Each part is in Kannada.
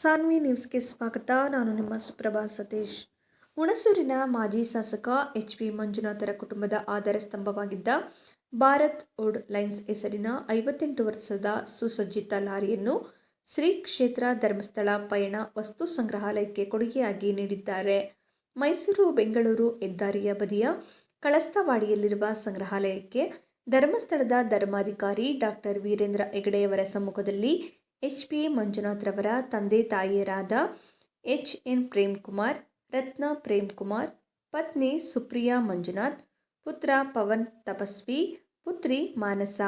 ಸಾನ್ವಿ ನ್ಯೂಸ್ಗೆ ಸ್ವಾಗತ. ನಾನು ನಿಮ್ಮ ಸುಪ್ರಭಾ ಸತೀಶ್. ಹುಣಸೂರಿನ ಮಾಜಿ ಶಾಸಕ ಎಚ್ ಪಿ ಮಂಜುನಾಥರ ಕುಟುಂಬದ ಆಧಾರ ಸ್ತಂಭವಾಗಿದ್ದ ಭಾರತ್ ಓಡ್ ಲೈನ್ಸ್ ಹೆಸರಿನ ಐವತ್ತೆಂಟು ವರ್ಷದ ಸುಸಜ್ಜಿತ ಲಾರಿಯನ್ನು ಶ್ರೀ ಕ್ಷೇತ್ರ ಧರ್ಮಸ್ಥಳ ಪಯಣ ವಸ್ತು ಸಂಗ್ರಹಾಲಯಕ್ಕೆ ಕೊಡುಗೆಯಾಗಿ ನೀಡಿದ್ದಾರೆ. ಮೈಸೂರು, ಬೆಂಗಳೂರು ಹೆದ್ದಾರಿಯ ಬದಿಯ ಕಳಸ್ತವಾಡಿಯಲ್ಲಿರುವ ಸಂಗ್ರಹಾಲಯಕ್ಕೆ ಧರ್ಮಸ್ಥಳದ ಧರ್ಮಾಧಿಕಾರಿ ಡಾಕ್ಟರ್ ವೀರೇಂದ್ರ ಹೆಗಡೆಯವರ ಸಮ್ಮುಖದಲ್ಲಿ ಎಚ್ ಪಿ ಮಂಜುನಾಥ್ರವರ ತಂದೆ ತಾಯಿಯರಾದ ಎಚ್ ಎನ್ ಪ್ರೇಮ್ಕುಮಾರ್, ರತ್ನ ಪ್ರೇಮ್ಕುಮಾರ್, ಪತ್ನಿ ಸುಪ್ರಿಯಾ ಮಂಜುನಾಥ್, ಪುತ್ರ ಪವನ್ ತಪಸ್ವಿ, ಪುತ್ರಿ ಮಾನಸ,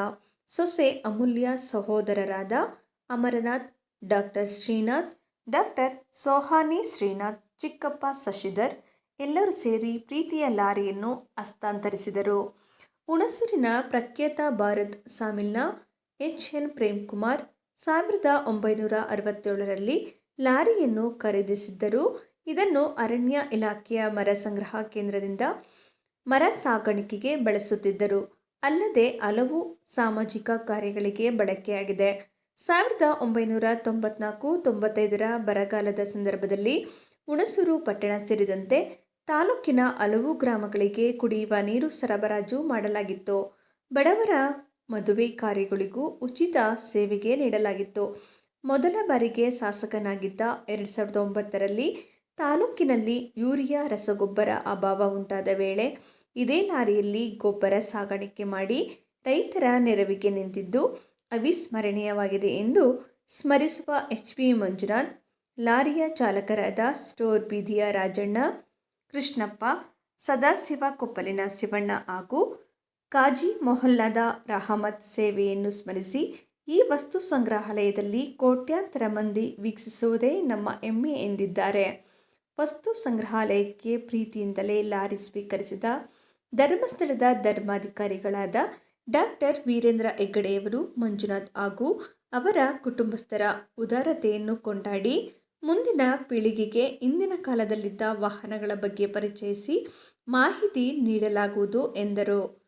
ಸೊಸೆ ಅಮೂಲ್ಯ ಸಹೋದರರಾದ ಅಮರನಾಥ್, ಡಾಕ್ಟರ್ ಶ್ರೀನಾಥ್, ಡಾಕ್ಟರ್ ಸೋಹಾನಿ ಶ್ರೀನಾಥ್, ಚಿಕ್ಕಪ್ಪ ಶಶಿಧರ್ ಎಲ್ಲರೂ ಸೇರಿ ಪ್ರೀತಿಯ ಲಾರಿಯನ್ನು ಹಸ್ತಾಂತರಿಸಿದರು. ಹುಣಸೂರಿನ ಪ್ರಖ್ಯಾತ ಭಾರತ್ ಸಾಮಿಲ್ನ ಎಚ್ ಎನ್ ಪ್ರೇಮ್ಕುಮಾರ್ ಸಾವಿರದ ಒಂಬೈನೂರ ಅರವತ್ತೇಳರಲ್ಲಿ ಲಾರಿಯನ್ನು ಖರೀದಿಸಿದ್ದರು. ಇದನ್ನು ಅರಣ್ಯ ಇಲಾಖೆಯ ಮರ ಸಂಗ್ರಹ ಕೇಂದ್ರದಿಂದ ಮರ ಸಾಗಾಣಿಕೆಗೆ ಬಳಸುತ್ತಿದ್ದರು. ಅಲ್ಲದೆ ಹಲವು ಸಾಮಾಜಿಕ ಕಾರ್ಯಗಳಿಗೆ ಬಳಕೆಯಾಗಿದೆ. ಸಾವಿರದ ಒಂಬೈನೂರ ತೊಂಬತ್ನಾಲ್ಕು ತೊಂಬತ್ತೈದರ ಬರಗಾಲದ ಸಂದರ್ಭದಲ್ಲಿ ಹುಣಸೂರು ಪಟ್ಟಣ ಸೇರಿದಂತೆ ತಾಲೂಕಿನ ಹಲವು ಗ್ರಾಮಗಳಿಗೆ ಕುಡಿಯುವ ನೀರು ಸರಬರಾಜು ಮಾಡಲಾಗಿತ್ತು. ಬಡವರ ಮದುವೆ ಕಾರ್ಯಗಳಿಗೂ ಉಚಿತ ಸೇವೆಗೆ ನೀಡಲಾಗಿತ್ತು. ಮೊದಲ ಬಾರಿಗೆ ಶಾಸಕನಾಗಿದ್ದ ಎರಡು ಸಾವಿರದ ಒಂಬತ್ತರಲ್ಲಿ ತಾಲೂಕಿನಲ್ಲಿ ಯೂರಿಯಾ ರಸಗೊಬ್ಬರ ಅಭಾವ ಉಂಟಾದ ವೇಳೆ ಇದೇ ಲಾರಿಯಲ್ಲಿ ಗೊಬ್ಬರ ಸಾಗಾಣಿಕೆ ಮಾಡಿ ರೈತರ ನೆರವಿಗೆ ನಿಂತಿದ್ದು ಅವಿಸ್ಮರಣೀಯವಾಗಿದೆ ಎಂದು ಸ್ಮರಿಸುವ ಎಚ್ ಪಿ ಮಂಜುನಾಥ್, ಲಾರಿಯ ಚಾಲಕರಾದ ಸ್ಟೋರ್ ಬೀದಿಯ ರಾಜಣ್ಣ, ಕೃಷ್ಣಪ್ಪ, ಸದಾಶಿವ ಕೊಪ್ಪಲಿನ ಶಿವಣ್ಣ ಹಾಗೂ ಕಾಜಿ ಮೊಹಲ್ಲಾದ ರಹಮತ್ ಸೇವೆಯನ್ನು ಸ್ಮರಿಸಿ ಈ ವಸ್ತು ಸಂಗ್ರಹಾಲಯದಲ್ಲಿ ಕೋಟ್ಯಾಂತರ ಮಂದಿ ವೀಕ್ಷಿಸುವುದೇ ನಮ್ಮ ಹೆಮ್ಮೆ ಎಂದಿದ್ದಾರೆ. ವಸ್ತು ಸಂಗ್ರಹಾಲಯಕ್ಕೆ ಪ್ರೀತಿಯಿಂದಲೇ ಲಾರಿ ಸ್ವೀಕರಿಸಿದ ಧರ್ಮಸ್ಥಳದ ಧರ್ಮಾಧಿಕಾರಿಗಳಾದ ಡಾಕ್ಟರ್ ವೀರೇಂದ್ರ ಹೆಗ್ಗಡೆಯವರು, ಮಂಜುನಾಥ್ ಹಾಗೂ ಅವರ ಕುಟುಂಬಸ್ಥರ ಉದಾರತೆಯನ್ನು ಕೊಂಡಾಡಿ ಮುಂದಿನ ಪೀಳಿಗೆಗೆ ಇಂದಿನ ಕಾಲದಲ್ಲಿದ್ದ ವಾಹನಗಳ ಬಗ್ಗೆ ಪರಿಚಯಿಸಿ ಮಾಹಿತಿ ನೀಡಲಾಗುವುದು ಎಂದರು.